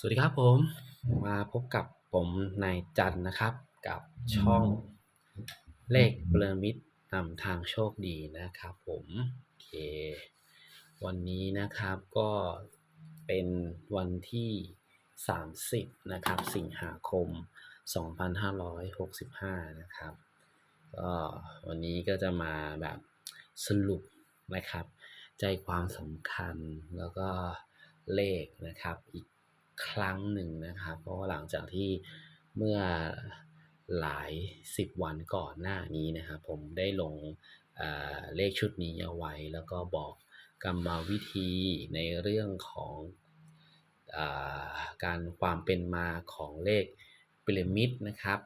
สวัสดีครับผมมาพบกับผมนายจันนะครับ กับช่องเลขเปรมิดนำทางโชคดีนะครับ ผมโอเค วันนี้นะครับก็เป็นวันที่ 30 นะครับ สิงหาคม 2565 นะครับก็วันนี้ก็จะมาแบบสรุปนะครับ ใจความสำคัญแล้วก็เลขนะครับอีก ครั้งหนึ่งนะครับ เพราะว่าหลังจากที่เมื่อหลายสิบวันก่อนหน้านี้นะครับผมได้ลงเเลขชุดนี้เอาไว้ แล้วก็บอกกรรมวิธีในเรื่องของอาการความเป็นมาของเลขพีระมิดนะครับ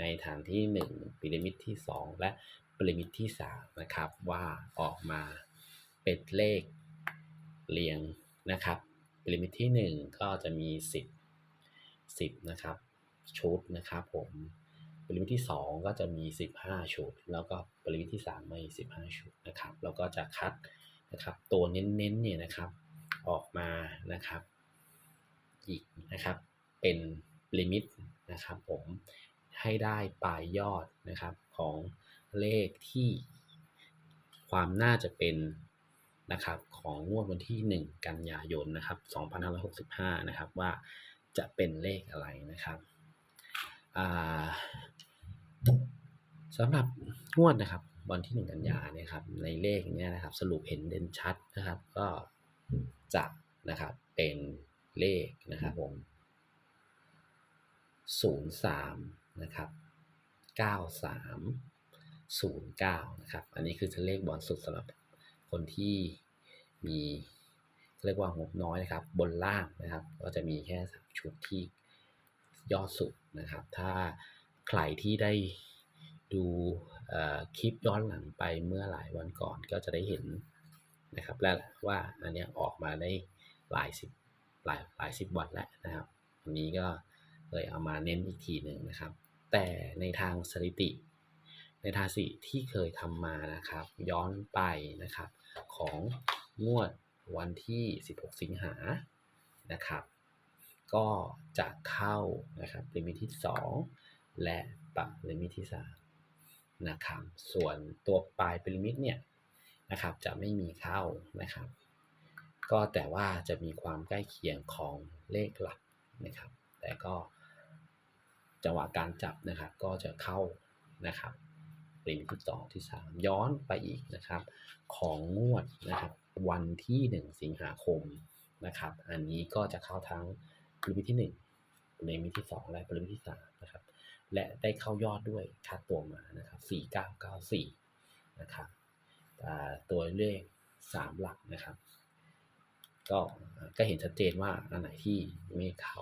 ในฐานที่ 1พีระมิดที่ 2 และพีระมิดที่3นะครับว่าออกมาเป็นเลขเรียงนะครับ พีระมิดที่ 1 ก็จะมี 10 10นะครับชุดนะครับผมพีระมิดที่ 2 ก็จะมี 15 ชุด แล้วก็พีระมิดที่3มี15 ชุดนะครับแล้วก็จะคัดนะครับตัวเน้นๆเนี่ยนะครับออกมานะครับอีกนะครับเป็นลิมิตนะครับผมให้ได้ปลายยอดนะครับของเลขที่ความน่าจะเป็น นะครับของงวดวันที่ 1 กันยายนนะครับ2565นะครับว่าจะเป็นเลขอะไรนะครับสำหรับงวดนะครับวันที่ 1 กันยาเนี่ยครับในเลขเนี้ยนะครับสรุปเห็นเด่นชัดนะครับก็จะนะครับเป็นเลขนะครับผม03นะครับ93 09นะครับอันนี้คือเลขบอลสุดสำหรับ คนที่มีเรียกว่างบน้อยนะครับ บนล่างนะครับ ก็จะมีแค่สามชุดที่ยอดสุดนะครับ ถ้าใครที่ได้ดูคลิปย้อนหลังไปเมื่อหลายวันก่อนก็จะได้เห็นนะครับ แล้วว่าอันนี้ออกมาได้หลายสิบหลายหลายสิบวันแล้วนะครับวันนี้ก็เลยเอามาเน้นอีกทีหนึ่งนะครับ แต่ในทางสถิติ ในทางสถิติที่เคยทำมานะครับ ย้อนไปนะครับ ของงวดวันที่ 16 สิงหานะครับ ก็จะเข้านะครับลิมิตที่ 2 และประลิมิตที่ 3 นะครับ ส่วนตัวปลายพีรมิดเนี่ยนะครับจะไม่มีเข้านะครับ ก็แต่ว่าจะมีความใกล้เคียงของเลขหลักนะครับ แต่ก็จังหวะการจับนะครับก็จะเข้านะครับ ลิมิตที่อที่สามย้อนไปอีกนะครับ ของงวดนะครับวันที่ 1 สิงหาคมนะครับ อันนี้ก็จะเข้าทั้งลิมิตที่1ลิมิตที่ 2 และลิมิตที่3นะครับ และได้เข้ายอดด้วยชัดตัวมานะครับ 4994 นะครับอ่ตัวเลข 3 หลักนะครับ ก็ก็เห็นชัดเจนว่าอันไหนที่ไม่เข้า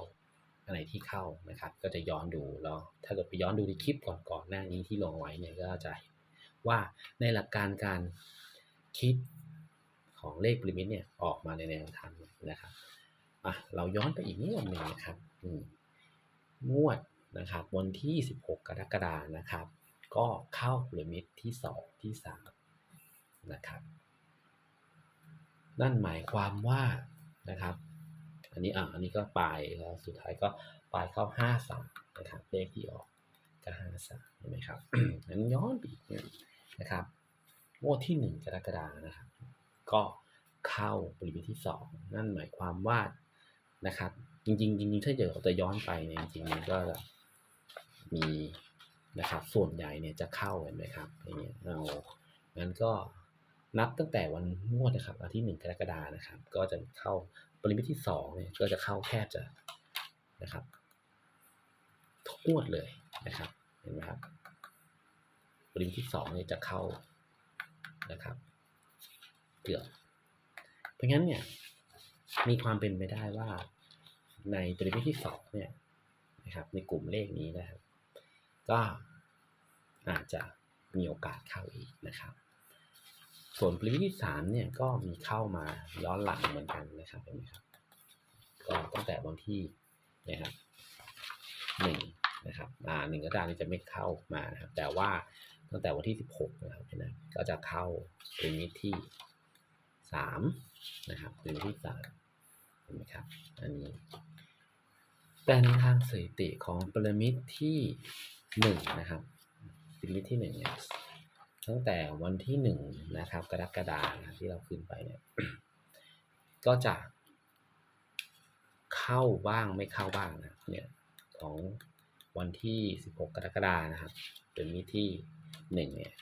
อันไหนที่เข้านะครับ ก็จะย้อนดูแล้วถ้าเกิดไปย้อนดูในคลิปก่อนๆหน้านี้ที่ลงไว้เนี่ยก็จะว่าในหลักการการคิดของเลขปริมิตเนี่ยออกมาในแนวทางนะครับอะเราย้อนไปอีกงวดหนึ่งนะครับอืมงวดนะครับวันที่ 16 กรกฎานะครับ ก็เข้าปริมิตที่ 2 ที่ 3 นะครับ นั่นหมายความว่านะครับ อันนี้อะอันนี้ก็ปลายแล้วสุดท้ายก็ปลายเข้าห้าสามนะครับเลขที่ออกก็ห้าสามเห็นไหมครับนั้นย้อนไปอีกนะครับงวดที่หนึ่งกรกฎานะครับ ก็เข้าปริมิตที่สองนั่นหมายความว่านะครับ จริงๆจริงๆถ้าเกิดเราจะย้อนไปเนี่ยจริงๆมันก็จะมีนะครับ ส่วนใหญ่เนี่ยจะเข้าเห็นไหมครับอย่างเงี้ยเอางั้นก็นับตั้งแต่วันงวดนะครับวันที่หนึ่งกรกฎานะครับ ก็จะเข้า ปริมิตที่สองเนี่ยก็จะเข้าแทบจะนะครับทุกงวดเลยนะครับ เห็นไหมครับปริมิตที่สองเนี่ยจะเข้านะครับเกือบเพราะงั้นเนี่ยมีความเป็นไปได้ว่าในปริมิตที่สองเนี่ยนะครับในกลุ่มเลขนี้นะครับ ก็อาจจะมีโอกาสเข้าอีกนะครับ ส่วนปริมิตที่สามเนี่ยก็มีเข้ามาย้อนหลังเหมือนกันนะครับเห็นไหมครับก็ตั้งแต่วันที่นะครับหนึ่งนะครับอ่าหนึ่งกระดาษนี้จะไม่เข้ามานะครับ แต่ว่าตั้งแต่วันที่สิบหกนะครับนไหมก็จะเข้าปริมิตที่สามนะครับปริมิตที่สามเห็นไหมครับอันนี้แต่ในทางสถิติของพีระมิดที่หนึ่งนะครับพีระมิดที่หนึ่งเนี่ย ตั้งแต่วันที่หนึ่งนะครับ กรกฎาคมที่เราขึ้นไปเนี่ยก็จะเข้าบ้างไม่เข้าบ้างนะเนี่ยของวันที่ 16 กรกฎาคมนะครับเป็นมิตที่หนึ่งเนี่ย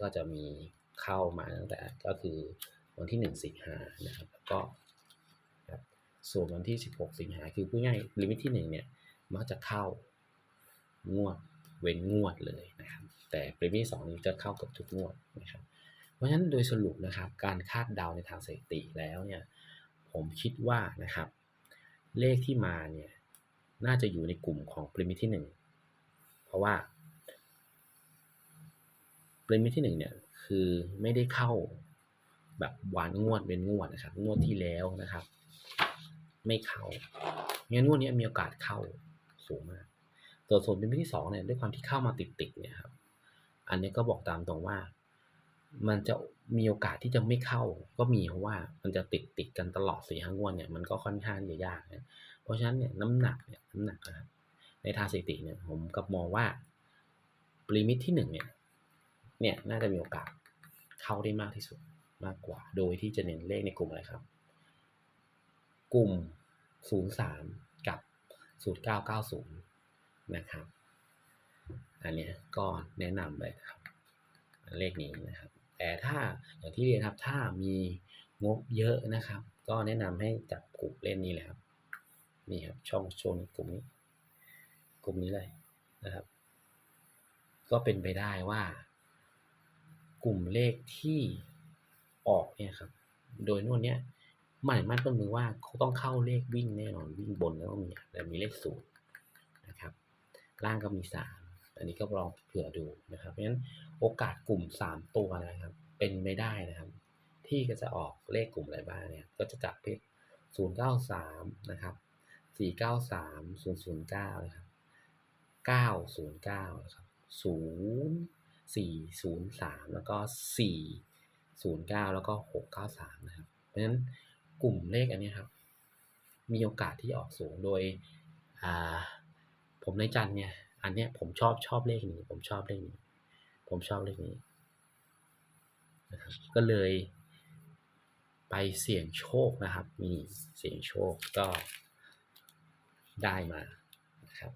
ก็จะมีเข้ามาตั้งแต่ก็คือวันที่ 1 สิงหานะครับแล้วก็ส่วนวันที่ 16 สิงหาคือผู้ง่ายลิมิตที่ 1 เนี่ยมักจะเข้างวดเว้นงวดเลยนะครับ แต่ลิมิตสองนี้จะเข้ากับทุกงวดนะครับเพราะฉะนั้นโดยสรุปนะครับการคาดเดาในทางสถิติแล้วเนี่ยผมคิดว่านะครับ เลขที่มาเนี่ยน่าจะอยู่ในกลุ่มของปริมิตที่หนึ่งเพราะว่าปริมิตที่หนึ่งเนี่ยคือไม่ได้เข้าแบบวานงวดเป็นงวดนะครับ งวดที่แล้วนะครับ ไม่เข้างั้นงวดนี้มีโอกาสเข้าสูงมากตัวส่วนปริมิตที่สองเนี่ยด้วยความที่เข้ามาติดๆเนี่ยครับ อันนี้ก็บอกตามตรงว่า มันจะมีโอกาสที่จะไม่เข้า ก็มีเพราะว่ามันจะติดติดกันตลอดสี่ห้างวดเนี่ยมันก็ค่อนข้างจะยากนะเพราะฉะนั้นเนี่ยน้ำหนักเนี่ยน้ำหนักนะครับในทางสถิติเนี่ยผมกับมองว่าปริมิตที่หนึ่งเนี่ยเนี่ยน่าจะมีโอกาสเข้าได้มากที่สุดมากกว่า โดยที่จะเน้นเลขในกลุ่มอะไรครับ กลุ่ม 03 กับ 0990 นะครับ อันนี้ก็แนะนำเลยนะครับ เลขนี้นะครับ แต่ถ้าอย่างที่เรียนครับถ้ามีงบเยอะนะครับ ก็แนะนำให้จับกลุ่มเล่นนี้เลยครับนี่ครับช่องโชนกลุ่มนี้ กลุ่มนี้เลยนะครับ ก็เป็นไปได้ว่า กลุ่มเลขที่ออกเนี่ยครับ โดยนวดเนี้ยหมายมั่นก็มือว่าเขาต้องเข้าเลขวิ่งแน่นอนวิ่งบนแล้วก็มีแต่มีเลขศูนย์นะครับ ล่างก็มีสาม อันนี้ก็ลองเผื่อดูนะครับเพราะฉะนั้นโอกาสกลุ่มสามตัวนะครับ เป็นไม่ได้นะครับ ที่ก็จะออกเลขกลุ่มอะไรบ้างเนี่ย ก็จะจับเพศศูนย์เก้าสามนะครับสี่เก้าสามศูนย์ศูนย์เก้านะครับเก้าศูนย์เก้านะครับศูนย์สี่ศูนย์สามแล้วก็สี่ศูนย์เก้าแล้วก็หกเก้าสามนะครับ เพราะฉะนั้นกลุ่มเลขอันนี้ครับ มีโอกาสที่ออกสูงโดยอ่าผมในจันเนี่ย อันเนี้ยผมชอบชอบเลขนี้ ผมชอบเลขนี้ ผมชอบเลขนี้นะครับก็เลยไปเสี่ยงโชคนะครับ มีเสี่ยงโชคก็ได้มานะครับ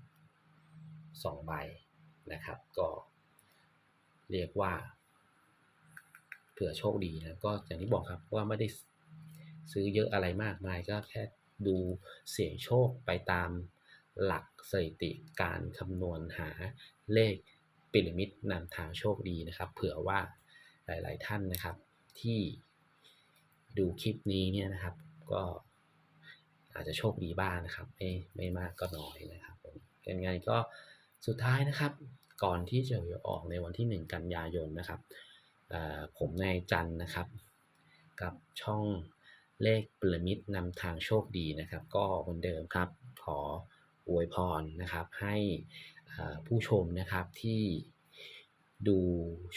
สองใบนะครับ ก็เรียกว่า เผื่อโชคดีนะก็อย่างที่บอกครับว่าไม่ได้ซื้อเยอะอะไรมากมายก็แค่ดูเสี่ยงโชคไปตาม หลักสถิติการคำนวณหาเลขปิรามิดนำทางโชคดีนะครับ เผื่อว่าหลาย ๆ ท่านนะครับที่ดูคลิปนี้เนี่ยนะครับก็อาจจะโชคดีบ้างนะครับ ไม่ไม่มากก็น้อยนะครับยังไงก็สุดท้ายนะครับ ก่อนที่จะออกในวันที่ 1 กันยายนนะครับผมนายจันนะครับ กับช่องเลขพีระมิดนำทางโชคดีนะครับ ก็เหมือนเดิมครับ ขอ อวยพรนะครับให้ผู้ชมนะครับที่ดู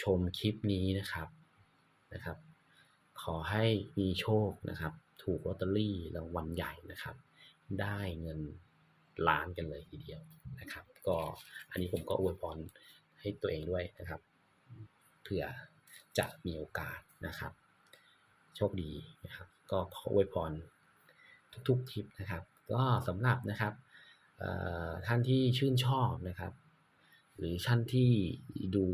ชมคลิปนี้นะครับนะครับ ขอให้มีโชคนะครับ ถูกลอตเตอรี่รางวัลใหญ่นะครับ ได้เงินล้านกันเลยทีเดียวนะครับ ก็อันนี้ผมก็อวยพรให้ตัวเองด้วยนะครับเผื่อจะมีโอกาสนะครับ โชคดีนะครับ ก็ขออวยพรทุกๆคลิปนะครับ ก็สำหรับนะครับ ท่านที่ชื่นชอบนะครับ หรือท่านที่ดู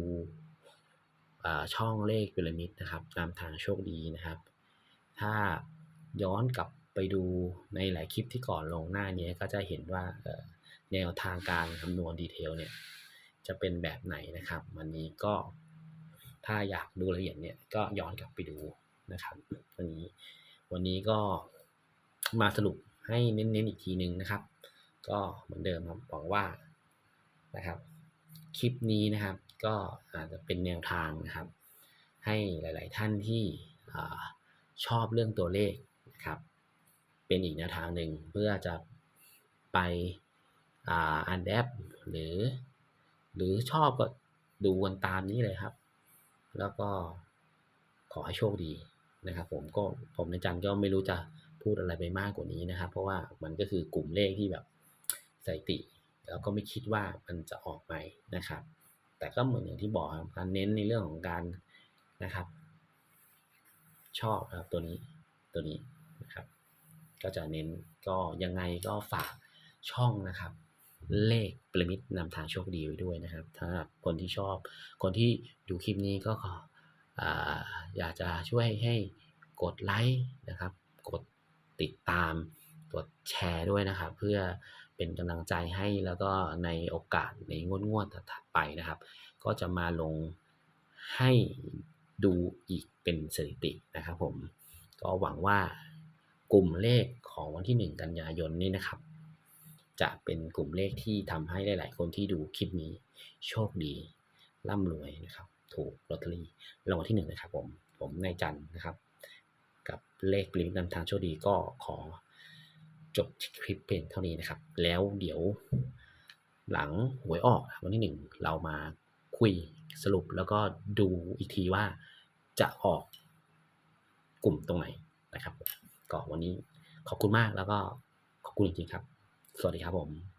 ช่องเลขพีระมิดนะครับนำทางโชคดีนะครับ ถ้าย้อนกลับไปดูในหลายคลิปที่ก่อนลงหน้านี้ก็จะเห็นว่าแนวทางการคำนวณดีเทลเนี่ยจะเป็นแบบไหนนะครับ วันนี้ก็ถ้าอยากดูละเอียดเนี่ยก็ย้อนกลับไปดูนะครับวันนี้วันนี้ก็มาสรุปให้เน้นๆอีกทีนึงนะครับ ก็เหมือนเดิมครับหวังว่านะครับ คลิปนี้นะครับก็อาจจะเป็นแนวทางนะครับ ให้หลาย ๆ ท่านที่ชอบเรื่องตัวเลขนะครับ เป็นอีกแนวทางหนึ่งเพื่อจะไปอันแอปหรือ หรือชอบก็ดูกันตามนี้เลยครับ แล้วก็ขอให้โชคดีนะครับ ผมก็ผมในจันก็ไม่รู้จะพูดอะไรไปมากกว่านี้นะครับ เพราะว่ามันก็คือกลุ่มเลขที่แบบ สถิติแล้วก็ไม่คิดว่ามันจะออกไหมนะครับ แต่ก็เหมือนอย่างที่บอกครับการเน้นในเรื่องของการนะครับ ชอบนะครับตัวนี้ตัวนี้นะครับ ก็จะเน้นก็ยังไงก็ฝากช่องนะครับ เลขปริมิตนำทางโชคดีไว้ด้วยนะครับถ้าคนที่ชอบ คนที่ดูคลิปนี้ก็ขอออยากจะช่วยให้กดไลค์นะครับ กดติดตามกดแชร์ด้วยนะครับ เพื่อ เป็นกำลังใจให้แล้วก็ในโอกาสในงวดงวดถัดไปนะครับ ก็จะมาลงให้ดูอีกเป็นสถิตินะครับผมก็หวังว่ากลุ่มเลขของวันที่ 1 กันยายนนี้นะครับ จะเป็นกลุ่มเลขที่ทำให้หลาย ๆ คนที่ดูคลิปนี้โชคดีร่ำรวยนะครับ ถูกลอตเตอรี่รางวัลที่หนึ่งนะครับผมผมนายจันนะครับ กับเลขปริมิตนำทางโชคดีก็ขอ จบคลิปเพียงเท่านี้นะครับ แล้วเดี๋ยวหลังหวยออกวันที่หนึ่งเรามาคุยสรุปแล้วก็ดูอีกทีว่าจะออกกลุ่มตรงไหนนะครับ ก็วันนี้ขอบคุณมากแล้วก็ขอบคุณจริงๆครับ สวัสดีครับผม